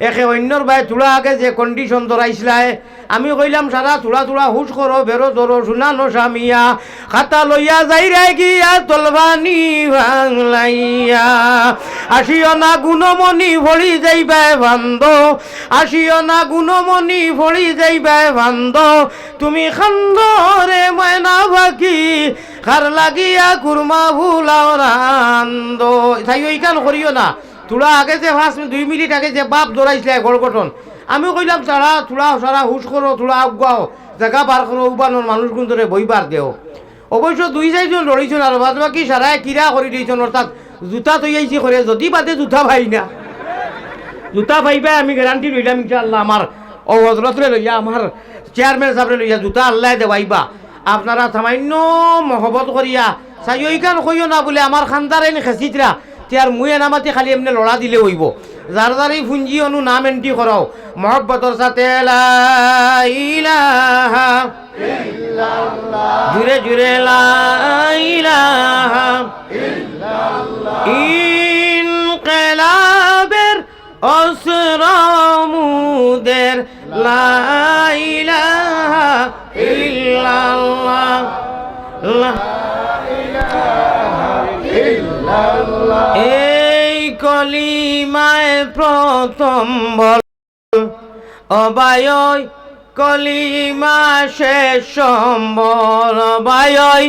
একে অন্যর ভাই তুলা আগে যে কন্ডিশন ধরাইছিলায় আমি কইলাম সারা তুলা তুলা হুশ করো বেরো ধরো শুনানো স্বামীয়া খাতা লইয়া যাই রে গিয়া তলবানি ভাঙলাইয়া। আসিও না গুণমণি ভরি যাইবে বান্ধ আসিও না গুণমণি ভরি যাইবে বান্ধ তুমি খান্দ রে ময়না বাকি খার লাগিয়া কুরমা ভুলাও রান্দ তাই ওইখান করিও না। তোরা আগে যে মিনিট দুই মিনিট আগে যে বাপ দৌড়াইছিলে গড় গঠন আমি কইলাম সারা তোরা সারা হুশ করো, তোরা আগাও জায়গা বার করো উপানোর মানুষ গুণ ধরে বইবার দেও। অবশ্য দুই চারজন লড়িছেন আর বাদ বাকি সারাই কিরা করে দিয়েছেন অর্থাৎ জুতা তৈ আইছি করে যদি বাদে জুতা ভাই না। জুতা ভাইবা আমি গ্যারান্টি লইলাম, ইনশাআল্লাহ আমার ও হজরতরে লইয়া আমার চেয়ারম্যান সাহেবরে লইয়া জুতা আল্লাহ দেওয়াইবা আপনারা সামান্য মহবত করিয়া, চাই ওইখান কইও না বলে আমার খান্দারে নি খেঁচিতরাতিয়ার মুয়ে নামাতে খালি এমনি লড়া দিলে হইব। যার দ্বারাই ফুঞ্জি অনু নাম এন্ট্রি করাও মহব্বতর সাথে জুড়ে জুড়ে লা ইলাহা। ইনকেলাবের অসরমুদের লাইলাহা ইল্লাল্লাহ। এই কলিমায় প্রথম বল। অবায়য় কলিমা শেষ সম্বল। অবায়য়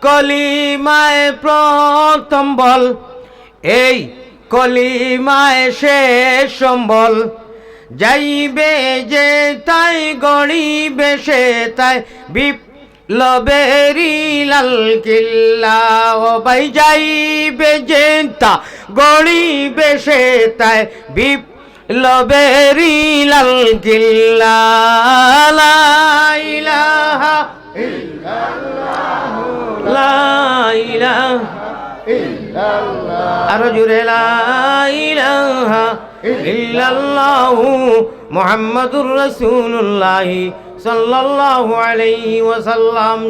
কলিমায় প্রথম বল। এই কলিমায় শেষ সম্বল। যাইবে যে তাই, গড়িবে সে তাই। Beep লবেরি Lal Killa, O by যাইবে যে তা গড়িবে সে তাই বিপ, লবেরি লাল কিল্লা, লা ইলাহা লা ইলাহা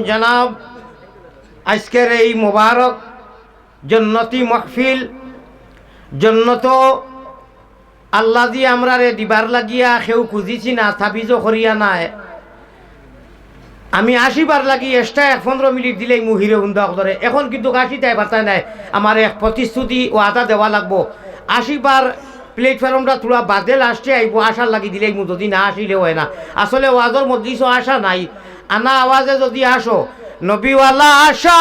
জনাব, আজকের এই মোবারক জন্নতি মাহফিল, জন্নত আল্লাহ দিয়ে আমরা রে দিবার লাগিয়া সেও খুঁজিছি না স্থাপিত করিয়া নাই। আমি আশিবার লাগি এক্সট্রা এক পনেরো মিনিট দিলেই মু হিরে ধরে এখন কিন্তু তাই বার্তায় নাই। আমার এক প্রতিশ্রুতি ও আদা দেওয়া লাগবো। আশিবার প্লেটফর্মটা তোলা বাদে লাস্টে আইব, আশার লাগি দিলেই মু যদি না আসিলে হয় না। আসলে ওয়াজর মধ্যে আশা নাই। আনা আওয়াজে যদি আসো, নবীওয়ালা আশা,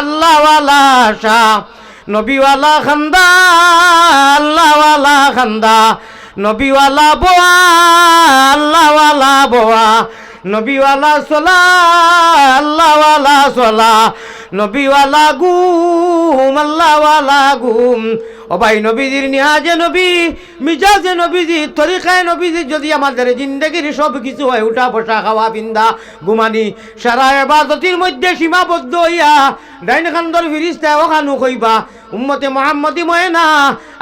আল্লাহওয়ালা আশা। নবীওয়ালা খান্দা, আল্লাহওয়ালা খান্দা। নবীওয়ালা বোয়া, আল্লাহওয়ালা বোয়া। নবীওয়ালা সোলা আল্লাহওয়ালা সোলা নবীওয়ালা গুম, আল্লাহওয়ালা গুম। ও ভাই নবীজির নিহাজে নবী, মিজাজে নবীজি, তরিকায় নবীজি, যদি আমাদের জিন্দগির সব কিছু হয়, উঠা বসা, খাওয়া, পিন্দা, ঘুমানি, সারা এবাদতির মধ্যে সীমাবদ্ধ হইয়া ডাইন খান্দর ফিরিস্তা ওখানু কইবা, উম্মতে মোহাম্মদি ময়না,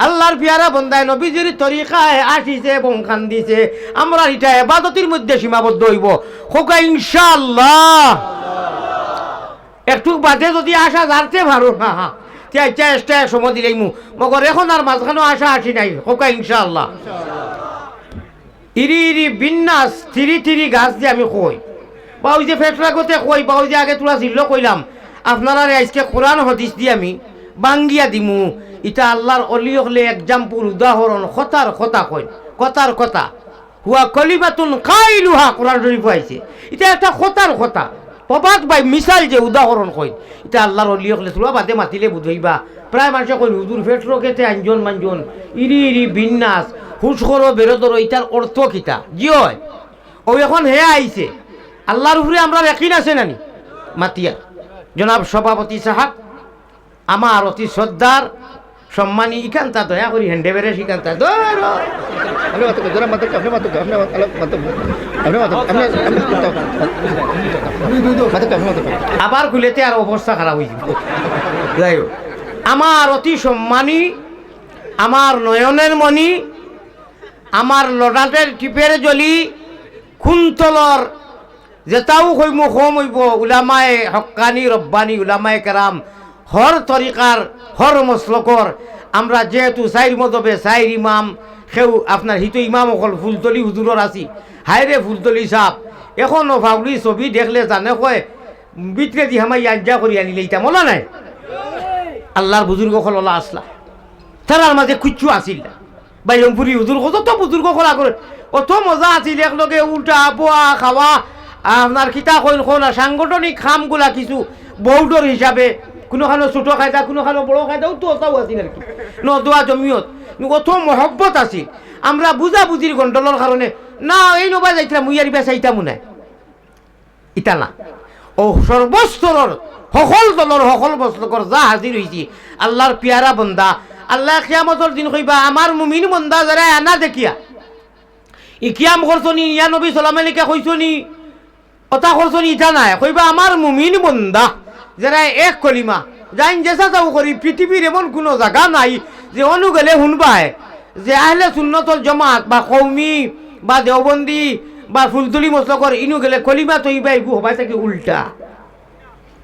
আল্লাহর পিয়ারা বন্দায় নবীজির তরিকায় আসিছে এবং খান দিছে আমরা এটা এবাদতির মধ্যে সীমাবদ্ধ হইব। খোকা ইনশাআল্লাহ। একটু বাদে যদি আসা যারতে ভালো না তিয়া চেষ্টা সময় দিলেই মু। মগর এখন আর মাঝখানেও আসা আসি নাই। খোকা ইনশাআল্লাহ। ইরি ইরি বিন্যাস থিরি থিরি গাছ দিয়ে আমি কই বা ওই যে ফেটরা গতে কই বা ওই যে আগে তোলা ছিল কইলাম আপনারা আজকে কোরআন হদিস দিয়ে আমি বাঙ্গিয়া দিমু। ইটা আল্লাহর অলি হলে এক্সাম্পল উদাহরণ কথার কথা কই কথার কথা হুয়া কলিমাতুন কাইলুহা কোরআন শরীফ আইছে এটা একটা কথার কথা প্রবাদ ভাই মিসাল যে উদাহরণ কই এটা আল্লাহর অলি হলে তোলা বাদে মাতিলে বুঝাইবা। প্রায় মানুষে কই হুজুর ফেটরো কেতে আঞ্জন মাঞ্জন ইরি ইরি বিন্যাস হুশ করো বেরোদরো ইটার অর্থ কিতা? জি হয়। ও এখন হে আইছে আল্লাহর উপরে আমরা একই আছে নানি? মাতিয়া। জনাব সভাপতি সাহাব আমার অতি শ্রদ্ধার সম্মানী ইকান্তা দয়া করি হেন্ডে বেড়ে শিকান্তা ধরো। আপনি আপনি আপনি আপনি আপনি আপনি আবার খুলেতে আর অবস্থা খারাপ হয়ে যাবে। যাই হোক। আমার অতি সম্মানী আমার নয়নের মণি আমার লডাটের টিপের জলি খুন্তলর যেটাও কইম কম হইব উলামায় হক্কানি রব্বানি উলামায় কেরাম হর তরিকার হর মসলকর আমরা যেহেতু সাইর মদবে সাইর ইমাম, সেও আপনার হিতো ইমাম অকল ফুলতলি হুজুরর আছি। হাইরে ফুলতলি সাপ এখনও ফাউলি ছবি দেখলে জানে কয় বিতরে দি হামাই আজ্ঞা করি আনিলে ইটা মনে নাই? আল্লাহর বুজুর্গ কল ওলা আসলা তারার মাঝে কুচ্ছু আসিল না বাইরমপুরি হুজুর কত বুজুর্গ কলা করে অত মজা আছিল, একলগে উল্টা বোয়া খাওয়া আপনার খিতা কইন কোন সাংগঠনিক খামগুলা কিছু বৌডর হিসাবে কোনোখানো ছোট খাইতা কোনোখানো বড় খাইতাও তো ওটাও আছিল আর কি নদোয়া জমিয়ত। অত মহব্বত আছিল আমরা বুঝা বুঝির গন্ডলের কারণে না, এই নবা যাইতাম মুই আর চাইতাম নাই ইটা না। ও সর্বস্তরের সকল দলের সকল বস্তকর যা হাজির হয়েছি আল্লাহর পিয়ারা বন্দা। আল্লাহ কিয়ামতর দিন কইবা আমার মুমিন বন্দা যারা আনা দেখিয়া। ই কিয়াম করছনি ইয়া নবী সালাম আলিকা কইছনি। কথা ইটা নাই। কইবা আমার মুমিন বন্দা। যারা এক কলিমা, যাইন জেসা যাও করি, পৃথিবীর এমন কোনো জায়গা নাই যে অনু গেলে শুনবাই যে আহলে সুন্নতল জমাত বা কৌমি বা দেওবন্দি বা ফুলতুলি মস্তকর ইনু গেলে কলিমা তৈবা এগু হবাই থাকে উল্টা।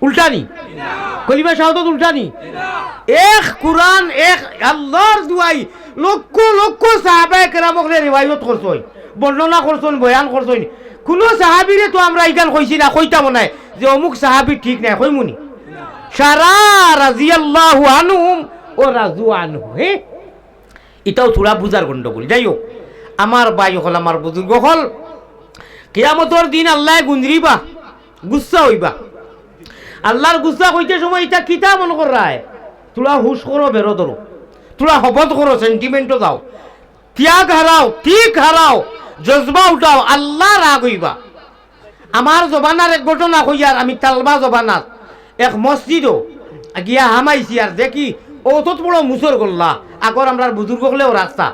উল্টা নি কলিমা শাহাদত উল্টা নি এক কোরআন, এক আল্লাহর দুয়াই লক্ষ লক্ষ সাহাবায়ে কেরামকরে রিওয়ায়ত করছই, বর্ণনা করছন বয়ান করছই। কোনো সাহাবিরে তো আমরা ইগান কইছি না কইতাম নাই যে অমুক সাহাবি ঠিক নাই, কইমুনি। সারা রাজিয়াল্লাহু আনহুম ও রাজু আনহু, হে? এটাও থোড়া বুঝার গন্ডগোল। যাই হোক আমার বাই হল, আমার বুজুর্গ হল, কিয়ামতর দিন আল্লাহ গুঞ্জরিবা গুচ্ছা হইবা। আল্লাহর গুচ্ছা হইতে সময় এটা কিতা মনে কর রায়? তোরা হুশ করো, বেরো ধরো। তোরা হবত করো সেন্টিমেন্টও দাও। ত্যাগ হারাও, ঠিক হারাও। জজবা উঠাও আল্লাহ রাগ হইবা। আমার জবানার এক ঘটনা কইয়ার আমি তালবা জবানার এক মসজিদও গিয়া হামাইছি আর দেখি অতত বড় মুসর গল্লা। আগর আমরা বুজুর্গ হলেও রাস্তা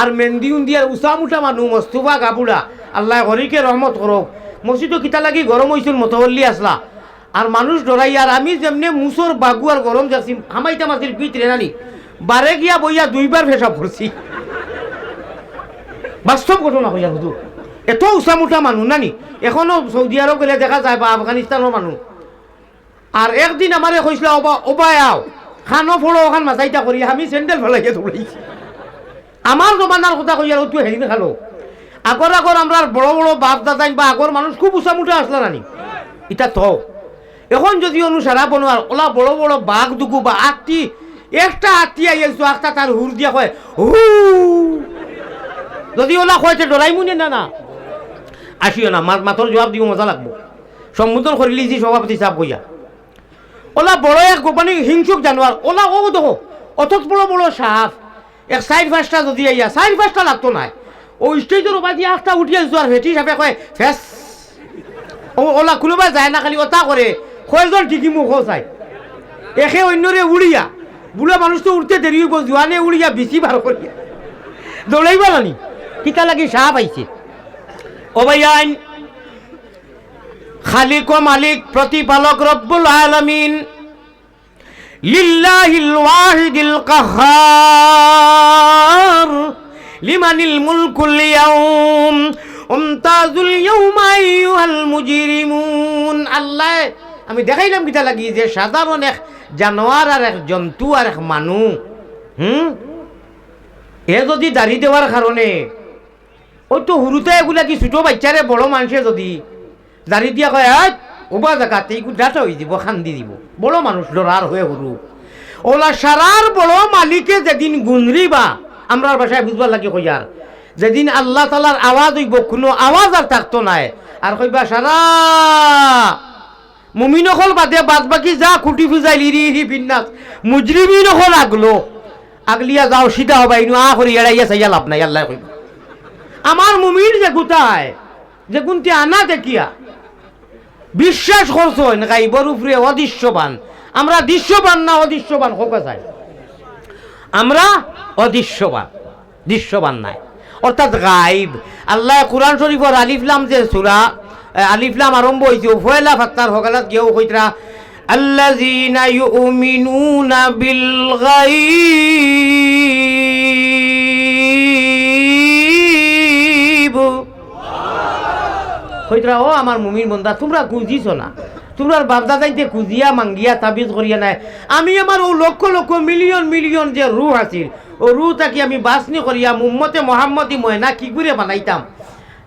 আর মেন্দি উন্দিয়ার উষা মুঠা মানুষ মস্তুফা গাবুড়া আল্লাহ হরিকে রহমত করক মসজিদও কিতা লাগি গরম হয়েছিল মতবল্লি আসলা আর মানুষ ডরাই আর আমি যেমনি মুসর বাগু আর গরম যাচ্ছি হামাইতাম আসিল পিতরে নানি বারে গিয়া বইয়া দুইবার ফেসা পড়ছি বাস্তব ঘটনা হইয়া হুজুর এত উষা মুঠা মানুষ নানি এখনও সৌদি আরব গেলে দেখা যায় বা আফগানিস্তানের মানুষ আর একদিন আমারে কইছিল ওবা ওবাই আও, খানো ফোড়ো ওখান মাথাইটা করি আমি স্যান্ডেল ফেলাইয়া দৌড়াইছি আমার জমানার কথা কই আর তুই হেৰি খালো আগর আগর আমরা বড় বড় বাপ দাদাই বা আগর মানুষ খুব উঁচা মুঠে আসলা নানি ইটা তো এখন যদি অনুসারা বনোয়ার ওলা বড় বড় বাঘ দুকু বা আটটি, একটা আটটি আই আইছো একটা তার হুর দিয়া কয়, হু যদি ওলা কয়তে ডরাই মুনে না না। আসিও না মাত মাতর জবাব দিব, মজা লাগবো। সম্বোধন করিলি যে সভাপতি সাহেব কইয়া ওলা বড় এক মানে হিংসুক জানোয়ার ওলা ও দেখো, অথচ বড় বড় সাপ। এক সাইড ফাঁসটা যদি আইয়া সাইড ফাঁসটা লাগতো নাই। ও স্টেজের ওপর দিয়ে একটা উঠি আসছো আর ভেটি হিসাবে কয় ফেস ও ওলা কোনোবা যায় না, খালি ওটা করে কয়জন ঠিকই মুখ চাই। একে অন্যরে উড়িয়া বুড়া মানুষ তো উঠতে দেরি হইব জোয়ানে উড়িয়া বেশি বার করিয়া দৌড়াইবা নানি। কিতা লাগি সাপ আইছে? ও ভাইয়ান খালিক ও মালিক প্রতিপালক রব্বুল আলামিন লিল্লাহিল ওয়াহিদিল কাহার, লিমানিল মুলকুল ইয়াউম উমতাজুল ইয়াউমা আইয়ুহাল মুজরিমুন। আল্লাহ, আমি দেখাইলাম কিটা লাগি যে সাধারণ এক জানোয়ার আর এক জন্তু আর এক মানুষ হুম? এ যদি দাড়ি দেওয়ার কারণে ওই তো হুরুতে এগুলা কি ছোট বাচ্চারে বড় মানুষে যদি দাড়ি দিয়া কয় আজ ওবা জায়গাতে ডাটা হয়ে দিব, খান্দি দিব। বড় মানুষ ডরার হয়ে হরু ওলা সারার বড় মালিকে যেদিন গুনরিবা আমরা বাসায় বুঝবার লাগে কইয়ার যেদিন আল্লাহ তালার আওয়াজ হইব, কোনো আওয়াজ আর থাকতো নাই। আর কইবা সারা মুমিনকল বাদে বাদ বাকি যা খুঁটি ফুজাই লিরি ইরি বিন্যাস মুজরিমিনকল আগলো আগলিয়া যাও সিধা হবা, ইনু আ এড়াইয়া চাইয়া লাভ নাই, আল্লাহ কইবা আমার মুমির যে কোথায়? যে কোনটি আনা দেখিয়া? বিশ্বাস করছ না? গাইবর উপরে অদৃশ্যবান। আমরা দৃশ্যবান না অদৃশ্যবান? হোকা চাই আমরা অদৃশ্যবান। দৃশ্যবান নাই। অর্থাৎ গাইব। আল্লাহ কোরআন শরীফর আলিফলাম যে সুরা আলিফলাম আরম্ভ হয়েছে ফয়লা ফাত্তার হকালাত কেউ কইতরা আল্লাহ ইউমিনুনা বিল গাইব কইতরা ও আমার মুমির বন্দা, তোমরা বুঝিছ না। তোমরা বাপদা যাইতে খুঁজিয়া মাঙ্গিয়া তাবিজ করিয়া নাই। আমি আমার ও লক্ষ লক্ষ মিলিয়ন মিলিয়ন যে রু আছিল, ও রু তাকে আমি বাসনি করিয়া মুম্মতে মোহাম্মদি ময়না কি করে বানাইতাম।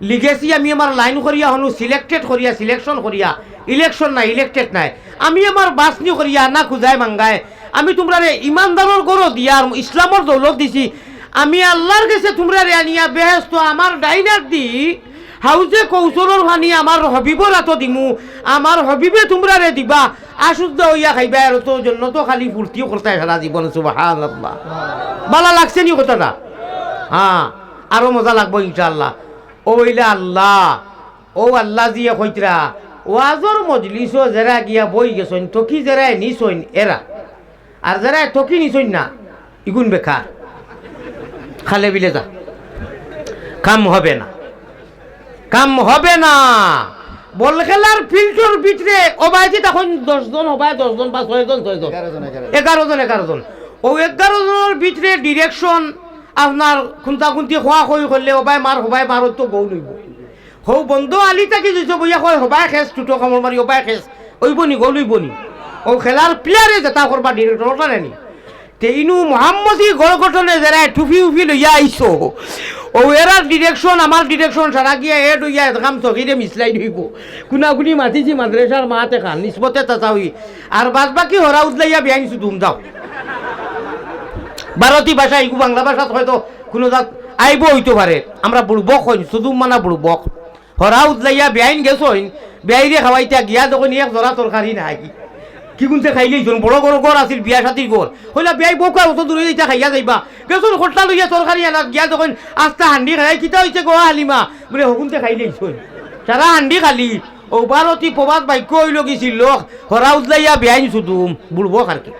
লিগেছি আমি আমার লাইন করিয়া হনু, সিলেক্টেড করিয়া, সিলেকশন করিয়া। ইলেকশন নাই, ইলেক্টেড নাই। আমি আমার বাসনি করিয়া না খুঁজাই মাঙ্গায়। আমি তোমরা ইমানদারর গরো দিয়া ইসলামর দৌলত দিছি। আমি আল্লাহর কাছে তোমরা রে আনিয়া, বেহেস্ত আমার ডাইনার দি হাউজে কৌশলর ভানি আমার হবিবর হাতো দিমু। আমার হবিবে তোমরা রে দিবা। আশুদ্ধ হইয়া খাইবা আর তো জন্য তো খালি ফুর্তিও করতে সারা জীবন সুবাহান ভালো লাগছে নি কথাটা? হ্যাঁ আরও মজা লাগবো ইনশাআল্লাহ। ও ইলা আল্লাহ ও আল্লাহ জিয়া কইতরা ওয়াজর মজলিস যারা গিয়া বই গেছইন তকি যারা নিছইন এরা আর যারা তকি নিছইন না ইগুন বেকার খালে বিলে যা। কাম হবে না কাম হবে না। বল খেলার ফিল্ডর ভিতরে ওবাইতে তখন দশজন হবায় দশজন বা ছয়জন ছয়জন। এগারো জন এগারো জন ও এগারো জনের ভিতরে ডিরেকশন আপনার খুন্তা খুন্তি খোয়া খই করলে হবাই মার হবাই মার তো গৌ লইব হৌ বন্ধু আলি তাকি যদি বইয়া কয় হবাই খেস টুটো কামড় মারি হবাই খেস ওইব নি গৌ লইব নি। ও খেলার প্লেয়ারে যেটা করবা ডিরেক্টর নেনি তেইনু মোহাম্মদী গড় গঠনে যারা টুফি উফি লইয়া আইছো। ও এরা ডিরেকশন আমার ডিরেকশন সারা গিয়া এড হইয়া কাম চকিরে মিসলাই হইব কুনাকুনি মাতিছি মাদ্রাসার মাতে খান, নিসবতে তাচাউই আর বাদ বাকি হরা উদলাইয়া বিয়াইছো ধুম যাও ভারতী ভাষা, ইগু বাংলা ভাষা হয়তো কোনো জাত আইব হইতে পারে আমরা বুড়বক হইন শুধু মানা বুড়বক হরা উদলাইয়া বেআইন গেছইন বেআইরে খাওয়াইতা গিয়া যখন এক জরা তরকারি নাই। কি গুনতে খাইলেই জন বড় বড় গড় আছিল, বিয়া সাথীর গড়। হইলা বিয়াই বকা অত দূরে যাইতা খাইয়া যাইবা। গেছন খোট্টা লইয়া তরকারি আনা গিয়া যখন আস্তা হান্ডি খাই, কিতা হইছে গোয়া হালিমা বলে হকুনতে খাইলেই জন সারা হান্ডি খালি। ও ভারতী প্রবাদ বাক্য হইল গেছিল লোক হরা উদলাইয়া বেআইন শুধু বুড়বক আর কি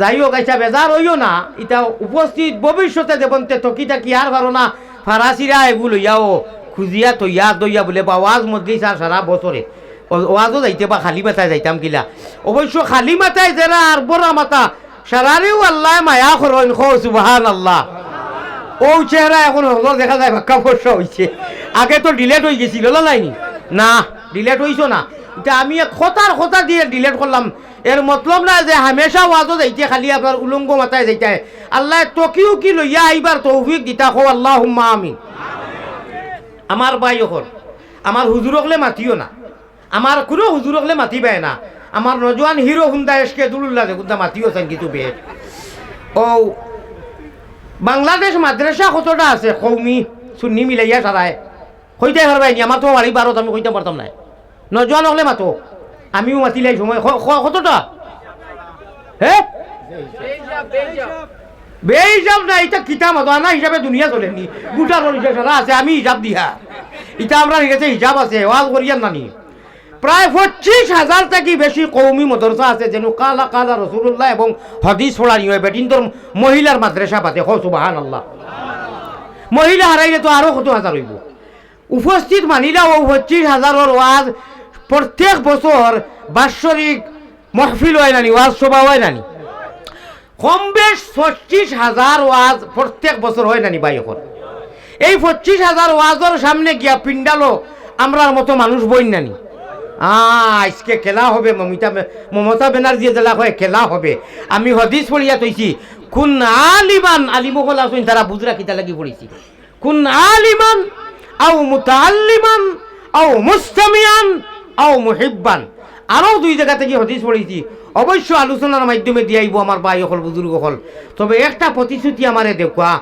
যাই হোক আচ্ছা বেজার হইও না। এটা উপস্থিত ভবিষ্যতে দেবন্তে তকিটা কি আর পারো না ফারাসিরা এগুলো লইয়াও খুঁজিয়া, তৈয়া দইয়া বলে, বা ওয়াজ মজলিস আর সারা বছরে ওয়াজও যাইতে বা খালি মাথায় যাইতাম কিলা অবশ্য খালি মাথায় যারা আর বড় মাথা সারারেও আল্লাহ মায়া করেন সুবাহান আল্লাহ ও চেহারা এখন হলো দেখা যায় ভাক্কা বর্ষা হয়েছে আগে তো ডিলেট হয়ে গেছিল লাইনি না? ডিলেট হইছো না। এটা আমি খতার খতা দিয়ে ডিলেট করলাম এর মতলব না যে হামেশা ওয়াজও যাইতে, খালি আপনার উলঙ্গ মাথায় যাইতে। আল্লাহ তকিও কি লইয়া আইবার তৌফিক দিতা খো আল্লাহ আমিন। আমার ভাই এখন আমার হুজুরকলে মাতিও না। আমার কোনো হুজুরকলে মাতিবে না। আমার নজওয়ান হিরো হুন্দা এসকে দুলুল্লাহ হুন্দা মাতিও চান কিছু বেশ ও বাংলাদেশ মাদ্রাসা কতটা আছে? কৌমি সুন্নি মিলাইয়া সারায় কইতে পারবাই নি আমার তো বাড়ি বারত আমি কইতে পারতাম না নজওয়ান হলে মাতো। আমিও মাতিলাই সময়। কতটা? হে? বে হিসাব না এটা কিতা মতো আনা হিসাবে দুনিয়া চলেনি গোটা সারা আছে, আমি হিসাব দিয়া এটা আমরা হিসাব আছে ওয়াজ করিয়ার নানি। প্রায় পঁচিশ হাজার থেকে বেশি কৌমি মদরসা আছে, যেন কালা কালা রসুল্লাহ এবং হদিস ফোড়ানি হয়। বেটিন্দর মহিলার মাদ্রাসা পাতে হ সুবাহান আল্লাহ মহিলা হারাইলে তো আরও কত হাজার হইব? উপস্থিত মানিলা ও পঁচিশ হাজারের ওয়াজ প্রত্যেক বছর বাৎসরিক মহফিল হয় নানি, ওয়াজ সভা হয় নানি। কম বেশ পঁচিশ হাজার ওয়াজ প্রত্যেক বছর হয় নানি এখন। এই পঁচিশ হাজার ওয়াজের সামনে গিয়া পিন্ডালো আমরার মতো মানুষ বই নানি। আজকে খেলা হবে, মমিতা মমতা ব্যানার্জি জেলা খেলা হবে। আমি হদিস পড়িয়া তৈছি কোন আলিমান আলিমহল আসুন তারা বুজরা কিতা লাগি পড়েছি কোন আলিমান আও মুতাল্লিমান আও মুস্তামিয়ান আও মুহিব্বান। আরও দুই জায়গা থেকে হদিস পড়েছি অবশ্য আলোচনার মাধ্যমে দিয়াইব আমার ভাই অকল বুজুর্গ হল তবে একটা প্রতিশ্রুতি আমারে দেখুয়া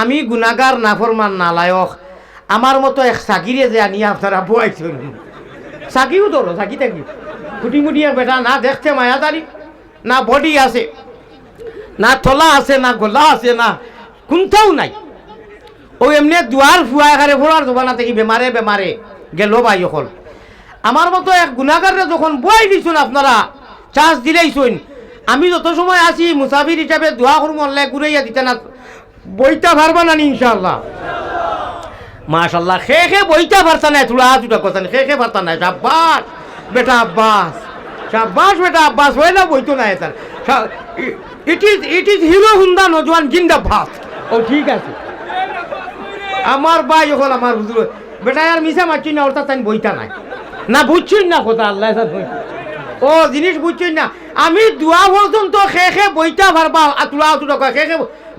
আমি গুণাগার নাফরমান নালায়ক। আমার মতো এক সাকিরে যে আনিয়া আপনারা বুয়াইছেন সাকিও ধরো সাকি থাকি খুটি মুটিয়া বেটা, না দেখতে মায়াদারি না বডি আছে, না তলা আছে, না গলা আছে, না কোনটাও নাই। ও এমনি দুয়ার ফুয়া এখানে ফোড়ার দোকানা থেকে বেমারে বেমারে গেল ভাই অকল। আমার মতো এক গুণাগারে যখন বই দিছুন আপনারা চার্জ দিলেইছুন। আমি যত সময় আছি মুসাফির হিসাবে দোয়া করব অনলাইন ঘুরাইয়া দিতে না, বইটা পারবা নি ইনশাল্লাহ মাশাল্লাহ খে খে বইটা পারতা নাই তোরা দুটা কথা খে খে পারতা নাই, সাব্বাস। বেটা আব্বাস, সাব্বাস বেটা আব্বাস হয় না বইতো নাই তার। It is it is Hero Honda নজওয়ান জিন্দাবাদ। ও, ঠিক আছে। আমার ভাই হল আমার হুজুর, বেটা আর মিশা মারছি না, ওর তার বইটা নাই। না বুঝছই না কথা, আল্লাহ জানে। ও, জিনিস বুঝছই না, আমি দোয়া পর্যন্ত খে খে বইটা পারবা আতুলা আতুলা খে খে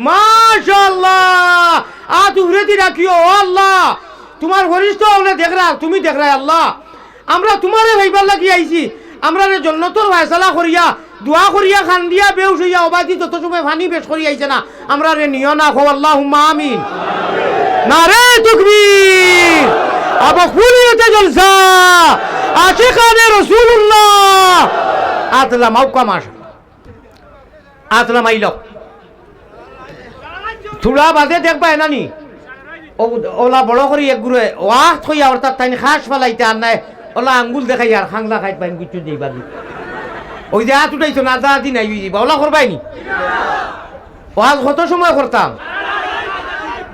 মাশাআল্লাহ। আ তুহরে দি রাখিও আল্লাহ। তোমার ঘনিষ্ঠ হলে দেখরা তুমি দেখরা আল্লাহ। আমরা তোমারে ভাইবার লাগি আইছি। আমরা রে জন্নতর ফয়সালা করিয়া, দোয়া করিয়া খান দিয়া বেউস হইয়া তত সময় ফানি বেশ করি আইছে না, আমরা রে নিও না খো আল্লাহুম্মা আমিন। নারে তকবীর। আবু খুলিয়াতে জলসা। আশিকানে রাসূলুল্লাহ। আতলা মাউকা মাস আতলা মাইল থুলা বাদে দেখবা এনানি। ওলা বড় করি এক গুরে ওয়াহ থইয়া অর্থাৎ তাই খাস ফেলাইতে আর নাই। ওলা আঙ্গুল দেখাই আর খাংলা খাইত পাইন কিছু দিই বাদি ওই যে হাত উঠাইছো না দা দিন আই দিবা ওলা করবাই নি? ওয়াজ কত সময় করতাম?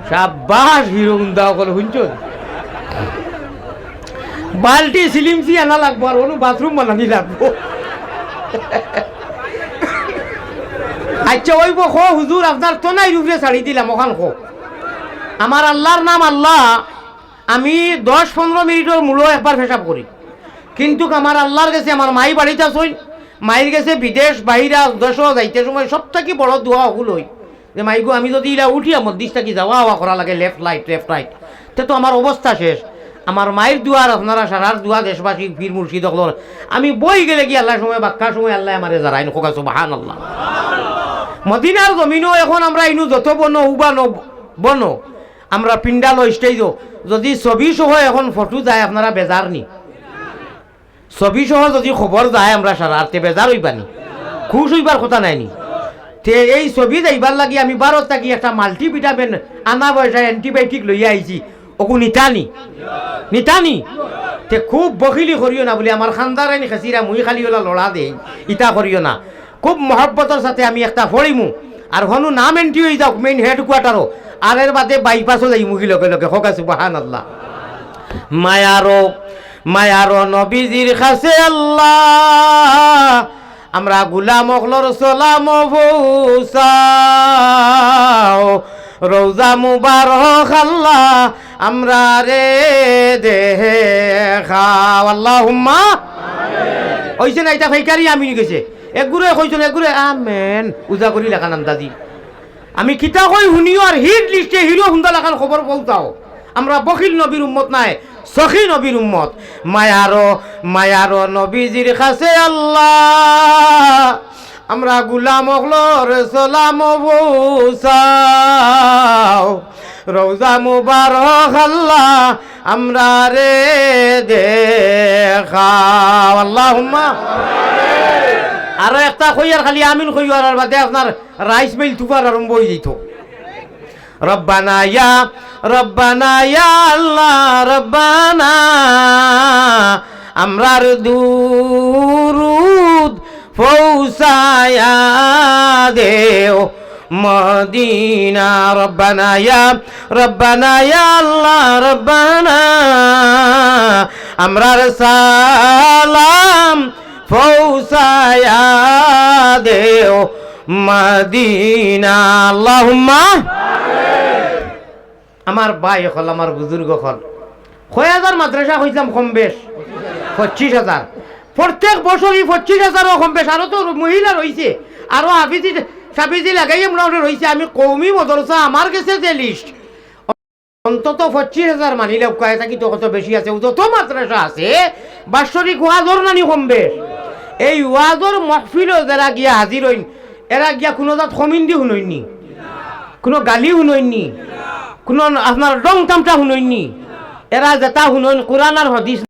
সাব্বাস, হিরো উন্দা কল শুনছো? বালটি সিলিমসি আনা লাগবো, আর অনু বাথরুম বানানি লাগবো। আচ্ছা ওই খো, হুজুর, আপনার তো নাই রূপরে ছাড়ি দিলাম, ওখান খো। আমার আল্লাহর নাম আল্লাহ, আমি দশ পনেরো মিনিটের মূল্য একবার পেশাব করি। কিন্তু আমার আল্লাহর কাছে, আমার মাই বাড়িতে আসই মায়ের কাছে বিদেশ বাহিরা দেশ, যাইতে সময় সব থেকে বড় দোয়া ওগুল হই যে মাইগো আমি যদি ইলা উঠি, আমার দিশটা কি যাওয়া হওয়া করা লাগে লেফট রাইট লেফট রাইট তে তো আমার অবস্থা শেষ। আমার মায়ের দুয়ার আপনারা সারার দুয়া দেশবাসী, পীর মুর্শিদ আমি বই গেলে কি আল্লাহ সময় বাক্কা সময় আল্লাহ আমারে যারাই খোকা সুবাহান আল্লাহ মদিনার জমিনও এখন আমরা ইনু যত বনো উবা ন বনো। আমরা পিন্ডাল স্টেজও যদি ছবি সহ এখন ফটো যায়, আপনারা বেজার নি। ছবি সহ যদি খবর যায়, আমরা সারাতে বেজার হইবানি খুশ হইবার কথা নাই নি। তে এই ছবি যাইবার লাগি আমি বারত থাকি একটা মাল্টিভিটামিন আনা পয়সা এন্টিবায়োটিক লইয়া আইছি ওকু নিতানি নিতানি তে খুব বখিলি করিও না বলে আমার খানদারে নি খাসিরা মুই খালি ওলা লড়া দেই। ইটা করিও না। খুব মহব্বতের সাথে আমি একটা ফড়িমু আর হনু নাম এন্ট্রি হয়ে যাওক মেইন হেডকোয়ার্টারও আর এর বাদে বাইপাসও যাই মুগি লগে লগে হকাছে বাহান আল্লাহ মায়ারো মায়ারো নবীজির কাছে আল্লাহ। আমরা গুলাম অখলর সালাম ভূসাও রোজা মুবারক আল্লাহ আমরা রে দেহে দেখাও। আল্লাহুম্মা। হইছে না এটা ফাইকারি আমি গেছে। একগুরে কইছেন একগুরে আমেন। উজা করি লেখান আন্দাজি আমি কিতা কই শুনিও আর হিট লিস্টে হিরো হুন্দা লাখান খবর বলতাও আমরা বখিল নবীর উম্মত নাই, সখী নবীর উম্মত। মায়ারো মায়ারো নবীজির কাছে আল্লাহ। আমরা গুলাম অগলর সালাম বসাও রোজা মুবারক আল্লাহ আমরা রে দেখাও আল্লাহুম্মা। আরও একটা কইয়ার খালি আমিন কইয়ার আর বাদে আপনার রাইস মিল তুফার আরম্ভ হয়ে যেত। রব্বানা ইয়া রব্বানা ইয়া আল্লাহ, রব্বানা। আমরার দুরুদ ফৌসায়া দেও মদিনা। রব্বানা ইয়া রব্বানা ইয়া আল্লাহ, রব্বানা। আমরার সালাম ফৌসায়া দেও মদিনা। আল্লাহুম্মা। আমার ভাই হল, আমার বুজুর্গ হল। ছয় হাজার মাদ্রাসা হইলাম কম বেশ, পঁচিশ হাজার। প্রত্যেক বছরই পঁচিশ হাজারও কম বেশ। আরও তো মহিলা রয়েছে আরও হাফিজি সাবিজি লাগাই মোটামুটি রয়েছে আমি কৌমি মদরসা, আমার কাছে যে লিস্ট অন্তত পঁচিশ হাজার মানিলে কয়ে থাকি তো কত বেশি আছে? যত মাদ্রাসা আছে, বাৎসরিক ওয়াজর নানি কম বেশ। এই ওয়াজর মহফিলও যারা গিয়া হাজির হইন, এরা গিয়া কোনো জাত কমিন্দি শুনইনি কোনো গালি শুনইনি কোনো আপনার রং তামটা শুনইনি এরা যেটা শুনইন, কোরআন আর হদিস